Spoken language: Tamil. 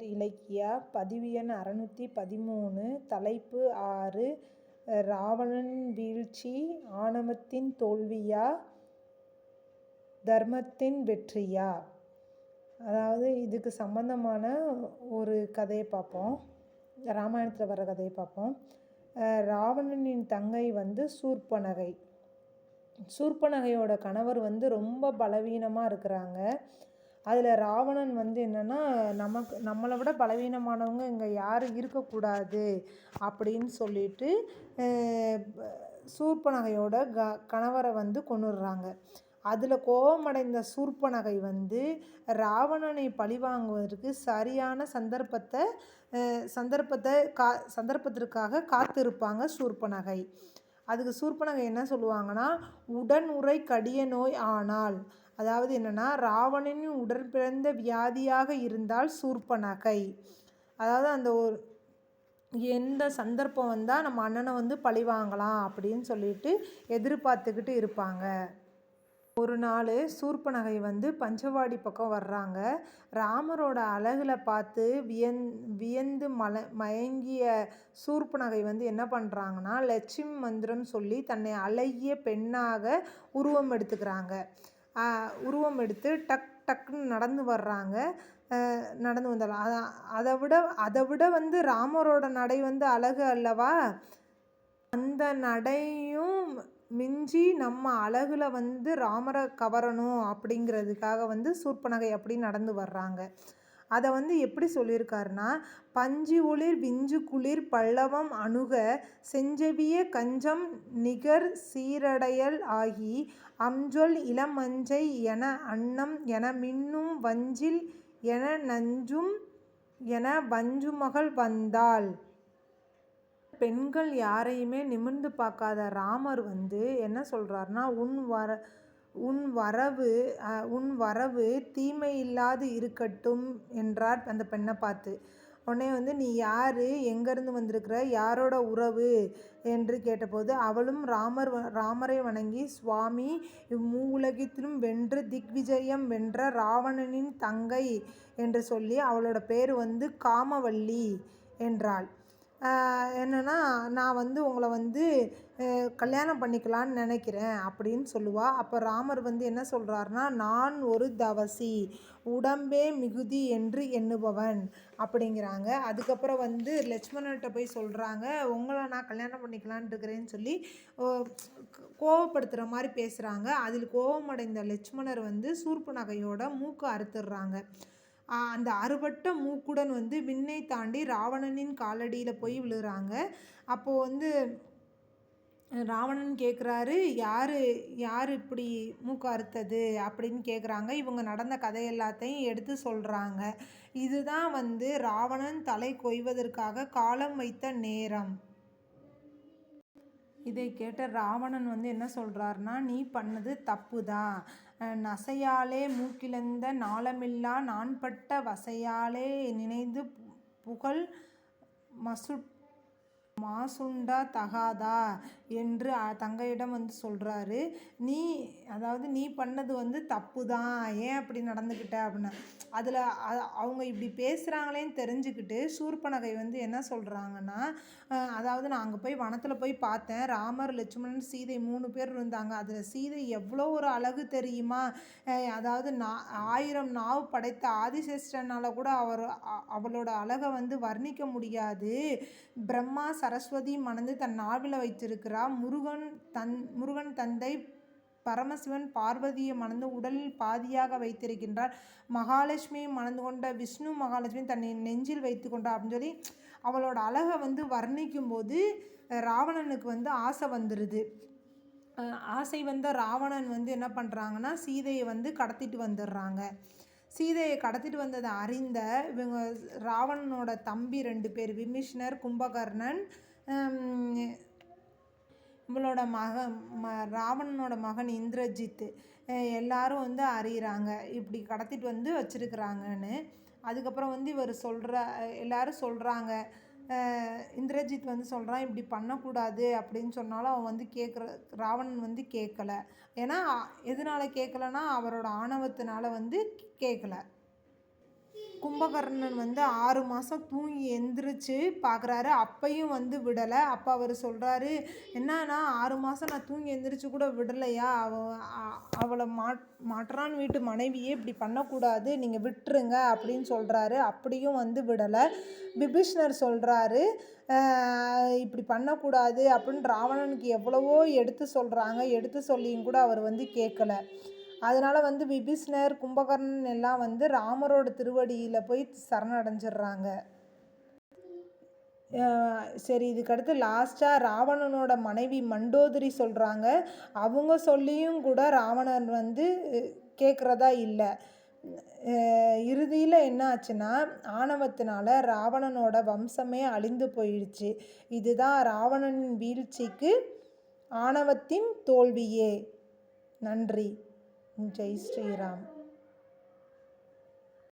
பாரதியார் இலக்கியா பதிவு எண் அறநூற்றி பதிமூணு தலைப்பு ஆறு ராவணன் வீழ்ச்சி ஆணவத்தின் தோல்வியா தர்மத்தின் வெற்றியா? அதாவது இதுக்கு சம்பந்தமான ஒரு கதையை பார்ப்போம். ராமாயணத்தில் வர கதையை பார்ப்போம். ராவணனின் தங்கை வந்து சூர்பனகை. சூர்பனகையோட கணவர் வந்து ரொம்ப பலவீனமாக இருக்கிறாங்க. அதில் ராவணன் வந்து என்னென்னா நமக்கு நம்மளை விட பலவீனமானவங்க இங்கே யாரும் இருக்கக்கூடாது அப்படின்னு சொல்லிட்டு சூர்பனகையோட க கணவரை வந்து கொண்டுடுறாங்க அதில் கோபமடைந்த சூர்பனகை வந்து ராவணனை பழிவாங்குவதற்கு சரியான சந்தர்ப்பத்தை சந்தர்ப்பத்தை கா சந்தர்ப்பத்திற்காக காத்திருப்பாங்க சூர்பனகை அதுக்கு சூர்பனகை என்ன சொல்லுவாங்கன்னா உடன் உரை கடிய நோய் ஆனால் அதாவது என்னென்னா ராவணனின் உடற்பிறந்த வியாதியாக இருந்தால் சூர்பனகை அதாவது அந்த ஒரு எந்த சந்தர்ப்பம் வந்தால் நம்ம அண்ணனை வந்து பழி வாங்கலாம் அப்படின்னு சொல்லிட்டு எதிர்பார்த்துக்கிட்டு இருப்பாங்க. ஒரு நாள் சூர்பனகை வந்து பஞ்சவாடி பக்கம் வர்றாங்க. ராமரோட அழகில் பார்த்து வியந் வியந்து மல மயங்கிய சூர்பனகை வந்து என்ன பண்ணுறாங்கன்னா லட்சுமி மந்திரம் சொல்லி தன்னை அழகிய பெண்ணாக உருவம் எடுத்துக்கிறாங்க. உருவம் எடுத்து டக் டக்குன்னு நடந்து வர்றாங்க. நடந்து வந்துடலாம் அதை விட அதை விட வந்து ராமரோட நடை வந்து அழகு அல்லவா? அந்த நடையும் மிஞ்சி நம்ம அழகில் வந்து ராமரை கவரணும் அப்படிங்கிறதுக்காக வந்து சூர்பனகை அப்படி நடந்து வர்றாங்க. அதை வந்து எப்படி சொல்லியிருக்காருன்னா பஞ்சு ஒளிர் விஞ்சு குளிர் பல்லவம் அணுக செஞ்சவிய கஞ்சம் நிகர் சீரடையல் ஆகி அம்ஜொல் இளமஞ்சை என அன்னம் என மின்னும் வஞ்சில் என நஞ்சும் என வஞ்சுமகள் வந்தாள். பெண்கள் யாரையுமே நிமிர்ந்து பார்க்காத ராமர் வந்து என்ன சொல்கிறாருன்னா உன் வர உன் வரவு உன் வரவு தீமை இல்லாது இருக்கட்டும் என்றார் அந்த பெண்ணை பார்த்து. உடனே வந்து நீ யார்? எங்கேருந்து வந்திருக்கிற? யாரோட உறவு? என்று கேட்டபோது அவளும் ராமர் ராமரை வணங்கி சுவாமி இம்மூலகத்திலும் வென்று திக்விஜயம் வென்ற ராவணனின் தங்கை என்று சொல்லி அவளோட பேர் வந்து காமவல்லி என்றாள். என்னென்னா நான் வந்து உங்களை வந்து கல்யாணம் பண்ணிக்கலான்னு நினைக்கிறேன் அப்படின்னு சொல்லுவாள் அப்போ ராமர் வந்து என்ன சொல்கிறாருன்னா நான் ஒரு தவசி உடம்பே மிகுதி என்று எண்ணுபவன் அப்படிங்கிறாங்க. அதுக்கப்புறம் வந்து லட்சுமணர்கிட்ட போய் சொல்கிறாங்க உங்களை நான் கல்யாணம் பண்ணிக்கலான் இருக்கிறேன்னு சொல்லி கோவப்படுத்துகிற மாதிரி பேசுகிறாங்க அதில் கோபமடைந்த லட்சுமணர் வந்து சூர்ப்பு நகையோட மூக்கு அறுத்துடுறாங்க. அந்த அறுபட்ட மூக்குடன் வந்து விண்ணை தாண்டி ராவணனின் காலடியில் போய் விழுகிறாங்க அப்போது வந்து ராவணன் கேட்குறாரு யார் யார் இப்படி மூக்கு அறுத்தது? அப்படின்னு கேட்குறாங்க இவங்க நடந்த கதை எல்லாத்தையும் எடுத்து சொல்கிறாங்க இதுதான் வந்து ராவணன் தலை கொய்வதற்காக காலம் வைத்த நேரம். இதை கேட்ட ராவணன் வந்து என்ன சொல்கிறாருன்னா நீ பண்ணது தப்பு தான் நசையாலே மூக்கிழந்த நாளமில்லா நான் பட்ட வசையாலே நினைந்து புகழ் மசுட் மாசுண்டா தகாதா என்று தங்கையிடம் வந்து சொல்கிறாரு நீ அதாவது நீ பண்ணது வந்து தப்பு தான் ஏன் அப்படி நடந்துக்கிட்ட அப்படின்னா அதில் அவங்க இப்படி பேசுகிறாங்களேன்னு தெரிஞ்சுக்கிட்டு சூர்பனகை வந்து என்ன சொல்கிறாங்கன்னா அதாவது நான் அங்கே போய் வனத்தில் போய் பார்த்தேன். ராமர் லட்சுமணன் சீதை மூணு பேர் இருந்தாங்க. அதில் சீதை எவ்வளோ ஒரு அழகு தெரியுமா? அதாவது நா ஆயிரம் நாவு படைத்த ஆதிசேஷ்டனால் கூட அவர் அவளோட அழகை வந்து வர்ணிக்க முடியாது. பிரம்மா சரஸ்வதி மணந்து தன் நாவில் வைத்திருக்கிறார் முருகன் தன் முருகன் தந்தை பரமசிவன் பார்வதியை மணந்து உடலில் பாதியாக வைத்திருக்கின்றார். மகாலட்சுமியை மணந்து கொண்ட விஷ்ணு மகாலட்சுமி தன்னை நெஞ்சில் வைத்து கொண்டார் அப்படின்னு சொல்லி அவளோட அழகை வந்து வர்ணிக்கும் போது ராவணனுக்கு வந்து ஆசை வந்துடுது ஆசை வந்த ராவணன் வந்து என்ன பண்ணுறாங்கன்னா சீதையை வந்து கடத்திட்டு வந்துடுறாங்க. சீதையை கடத்திட்டு வந்ததை அறிந்த இவங்க ராவணனோட தம்பி ரெண்டு பேர் விமிஷ்ணர் கும்பகர்ணன் இவளோட மகன் ம ராவணனோட மகன் இந்திரஜித்து எல்லாரும் வந்து அறியிறாங்க. இப்படி கடத்திட்டு வந்து வச்சுருக்குறாங்கன்னு. அதுக்கப்புறம் வந்து இவர் சொல்கிற எல்லாரும் சொல்கிறாங்க இந்திரஜித் வந்து சொல்கிறான் இப்படி பண்ணக்கூடாது அப்படின்னு சொன்னாலும் அவன் வந்து கேட்குற ராவணன் வந்து கேட்கல ஏன்னா எதனால் கேட்கலன்னா அவரோட ஆணவத்தினால வந்து கேட்கல கும்பகர்ணன் வந்து ஆறு மாதம் தூங்கி எந்திரிச்சு பார்க்குறாரு அப்பையும் வந்து விடலை. அப்போ அவர் சொல்கிறாரு என்னன்னா ஆறு மாதம் நான் தூங்கி எந்திரிச்சு கூட விடலையா? அவ அவளை மாட் மாற்றான் வீட்டு மனைவியே இப்படி பண்ணக்கூடாது. நீங்கள் விட்டுருங்க அப்படின்னு சொல்கிறாரு அப்படியும் வந்து விடலை. பிபீஷ்ணர் சொல்கிறாரு இப்படி பண்ணக்கூடாது. அப்படின்னு ராவணனுக்கு எவ்வளவோ எடுத்து சொல்கிறாங்க எடுத்து சொல்லியும் கூட அவர் வந்து கேட்கலை அதனால் வந்து விபீஷ்ணர் கும்பகர்ணன் எல்லாம் வந்து ராமரோட திருவடியில் போய் சரணடைஞ்சிடுறாங்க. சரி இதுக்கடுத்து லாஸ்ட்டாக ராவணனோட மனைவி மண்டோதரி சொல்கிறாங்க அவங்க சொல்லியும் கூட ராவணன் வந்து கேட்குறதா இல்லை. இறுதியில் என்ன ஆச்சுன்னா ஆணவத்தினால ராவணனோட வம்சமே அழிந்து போயிடுச்சு. இதுதான் ராவணனின் வீழ்ச்சிக்கு ஆணவத்தின் தோல்வியே. நன்றி. ஜெய் ஸ்ரீராம்